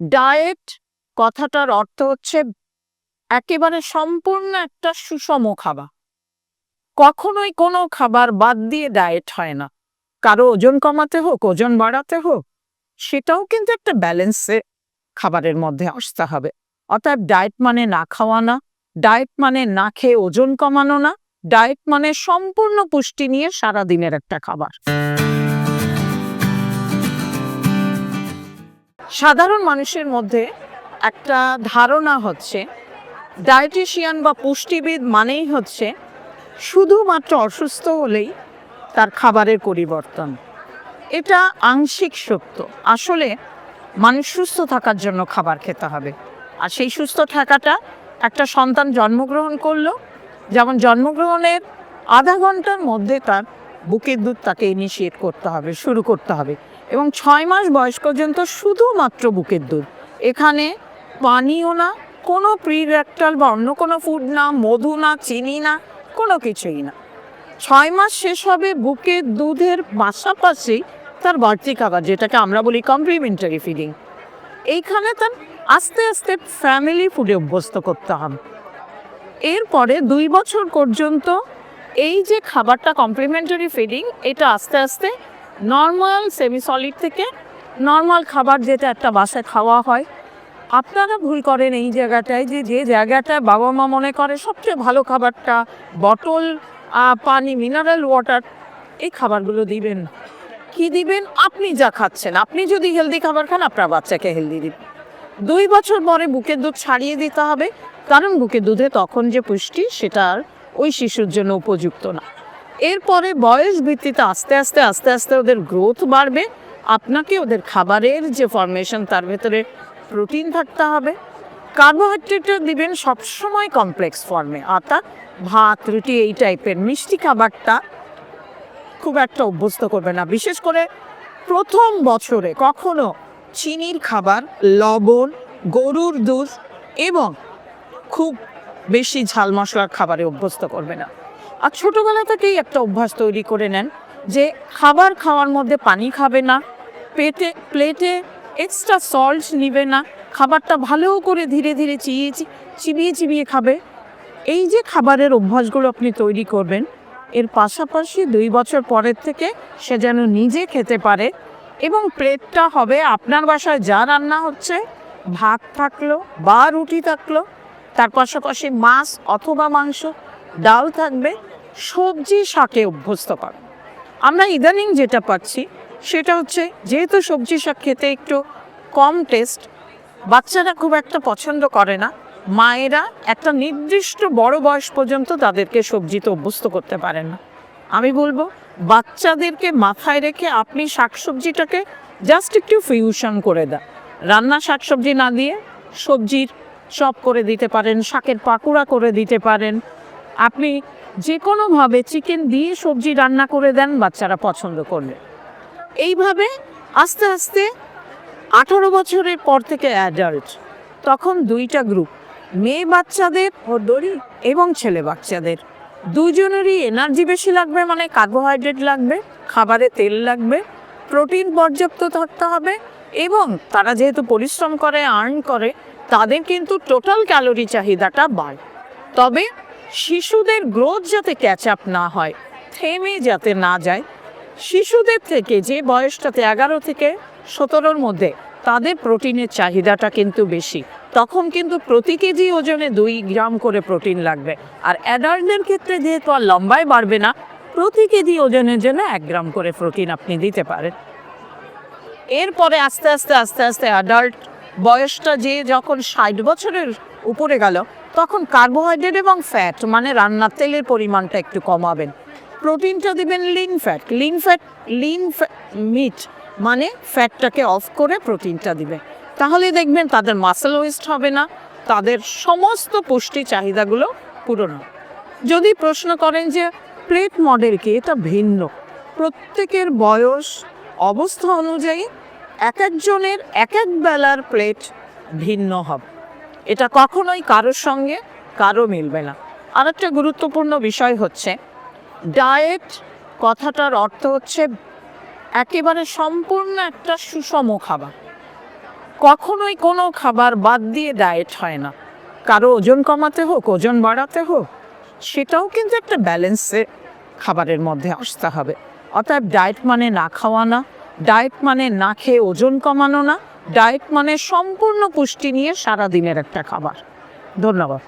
Diet, কথাটার অর্থ হচ্ছে একেবারে সম্পূর্ণ একটা সুষম খাবার। কখনোই কোনো খাবার বাদ দিয়ে ডায়েট হয় না। কারও ওজন কমাতে হোক, ওজন বাড়াতে হোক, সেটাও কিন্তু একটা ব্যালেন্সে খাবারের মধ্যে আসতে হবে। অর্থাৎ ডায়েট মানে না খাওয়া না, ডায়েট মানে না খেয়ে ওজন কমানো না, ডায়েট মানে সম্পূর্ণ পুষ্টি নিয়ে সারা দিনের একটা খাবার। সাধারণ মানুষের মধ্যে একটা ধারণা হচ্ছে ডায়েটিশিয়ান বা পুষ্টিবিদ মানেই হচ্ছে শুধুমাত্র অসুস্থ হলেই তার খাবারের পরিবর্তন। এটা আংশিক সত্য। আসলে মানুষ সুস্থ থাকার জন্য খাবার খেতে হবে। আর সেই সুস্থ থাকাটা একটা সন্তান জন্মগ্রহণ করল, যেমন জন্মগ্রহণের আধা ঘণ্টার মধ্যে তার বুকের দুধ তাকে ইনিশিয়েট করতে হবে, শুরু করতে হবে। এবং ছয় মাস বয়স পর্যন্ত শুধুমাত্র বুকের দুধ। এখানে পানিও না, কোনো প্রিরেক্টাল বা অন্য কোনো ফুড না, মধু না, চিনি না, কোনো কিছুই না। ছয় মাস শেষ হবে বুকের দুধের পাশাপাশি তার বাড়তি খাবার, যেটাকে আমরা বলি কমপ্লিমেন্টারি ফিডিং এইখানে তার আস্তে আস্তে ফ্যামিলি ফুডে অভ্যস্ত করতে হবে। এরপরে দুই বছর পর্যন্ত এই যে খাবারটা কমপ্লিমেন্টারি ফিডিং এটা আস্তে আস্তে নর্মাল সেমি সলিড থেকে নর্মাল খাবার যেটা একটা বাসায় খাওয়া হয়। আপনারা ভুল করেন এই জায়গাটায় যে যে জায়গাটায় বাবা মা মনে করে সবচেয়ে ভালো খাবারটা বটল পানি মিনারেল ওয়াটার এই খাবারগুলো দিবেন। কি দিবেন? আপনি যা খাচ্ছেন। আপনি যদি হেলদি খাবার খান, আপনার বাচ্চাকে হেলদি দিবেন। দুই বছর পরে বুকের দুধ ছাড়িয়ে দিতে হবে, কারণ বুকের দুধে তখন যে পুষ্টি, সেটা আর ওই শিশুর জন্য উপযুক্ত না। এরপরে বয়স ভিত্তিতে আস্তে আস্তে আস্তে আস্তে ওদের গ্রোথ বাড়বে। আপনাকে ওদের খাবারের যে ফরমেশন তার ভেতরে প্রোটিন থাকতে হবে। কার্বোহাইড্রেটও দিবেন সবসময় কমপ্লেক্স ফর্মে অর্থাৎ ভাত, রুটি, এই টাইপের মিষ্টি খাবারটা খুব একটা অভ্যস্ত করবে না। বিশেষ করে প্রথম বছরে কখনো চিনির খাবার, লবণ, গরুর দুধ এবং খুব বেশি ঝাল মশলার খাবারে অভ্যস্ত করবে না। আর ছোটোবেলা থেকেই একটা অভ্যাস তৈরি করে নেন যে খাবার খাওয়ার মধ্যে পানি খাবে না, পেটে প্লেটে এক্সট্রা সল্ট নিবে না, খাবারটা ভালো করে ধীরে ধীরে চিবিয়ে চিবিয়ে চিবিয়ে খাবে। এই যে খাবারের অভ্যাসগুলো আপনি তৈরি করবেন, এর পাশাপাশি দুই বছর পরের থেকে সে যেন নিজে খেতে পারে এবং প্লেটটা হবে আপনার বাসায় যা রান্না হচ্ছে, ভাত থাকল বা রুটি থাকল, তার পাশাপাশি মাছ অথবা মাংস ডাল থাকবে সবজি শাকে অভ্যস্ত করে। আমরা ইদানিং যেটা পাচ্ছি, সেটা হচ্ছে যেহেতু সবজি শাক খেতে একটু কম টেস্ট বাচ্চারা খুব একটা পছন্দ করে না। মায়েরা একটা নির্দিষ্ট বড় বয়স পর্যন্ত তাদেরকে সবজিতে অভ্যস্ত করতে পারেন না। আমি বলব, বাচ্চাদেরকে মাথায় রেখে আপনি শাকসবজিটাকে জাস্ট একটু ফিউশন করে দেন। রান্না শাকসবজি না দিয়ে সবজির চপ করে দিতে পারেন, শাকের পাকুড়া করে দিতে পারেন আপনি যে কোনোভাবে চিকেন দিয়ে সবজি রান্না করে দেন বাচ্চারা পছন্দ করবে এইভাবে আস্তে আস্তে আঠারো বছরের পর থেকে অ্যাডাল্ট তখন দুইটা গ্রুপ মেয়ে বাচ্চাদের দড়ি এবং ছেলে বাচ্চাদের। দুজনেরই এনার্জি বেশি লাগবে মানে কার্বোহাইড্রেট লাগবে, খাবারে তেল লাগবে প্রোটিন পর্যাপ্ত থাকতে হবে এবং তারা যেহেতু পরিশ্রম করে আর্ন করে, তাদের কিন্তু টোটাল ক্যালোরি চাহিদাটা বাড়ে। তবে শিশুদের গ্রোথ যাতে ক্যাচ আপ না হয়, থেমে যাতে না যায়, শিশুদের থেকে যে বয়সটাতে এগারো থেকে সতেরোর মধ্যে তাদের প্রোটিনের চাহিদাটা কিন্তু বেশি। তখন কিন্তু প্রতি কেজি ওজনে দুই গ্রাম করে প্রোটিন লাগবে। আর অ্যাডাল্টদের ক্ষেত্রে যেহেতু আর লম্বায় বাড়বে না, প্রতি কেজি ওজনের জন্য এক গ্রাম করে প্রোটিন আপনি দিতে পারেন। এরপরে আস্তে আস্তে আস্তে আস্তে অ্যাডাল্ট বয়সটা যে যখন ষাট বছরের উপরে গেল তখন কার্বোহাইড্রেট এবং ফ্যাট মানে রান্নার তেলের পরিমাণটা একটু কমাবেন। প্রোটিনটা দিবেন lean fat lean fat lean meat মানে ফ্যাটটাকে অফ করে প্রোটিনটা দিবে। তাহলে দেখবেন তাদের মাসেল ওয়েস্ট হবে না, তাদের সমস্ত পুষ্টি চাহিদাগুলো পূরণ যদি প্রশ্ন করেন যে প্লেট মডেল কি, এটা ভিন্ন। প্রত্যেকের বয়স, অবস্থা অনুযায়ী এক একজনের এক এক বেলার প্লেট ভিন্ন হবে। এটা কখনোই কারোর সঙ্গে, কারও মিলবে না। আর একটা গুরুত্বপূর্ণ বিষয় হচ্ছে, ডায়েট কথাটার অর্থ হচ্ছে একেবারে সম্পূর্ণ একটা সুষম খাবার। কখনোই কোনো খাবার বাদ দিয়ে ডায়েট হয় না। কারও ওজন কমাতে হোক, ওজন বাড়াতে হোক, সেটাও কিন্তু একটা ব্যালেন্সে খাবারের মধ্যে আসতে হবে। অর্থাৎ ডায়েট মানে না খাওয়া না ডায়েট মানে না খেয়ে ওজন কমানো না ডায়েট মানে সম্পূর্ণ পুষ্টি নিয়ে সারা দিনের একটা খাবার। ধন্যবাদ।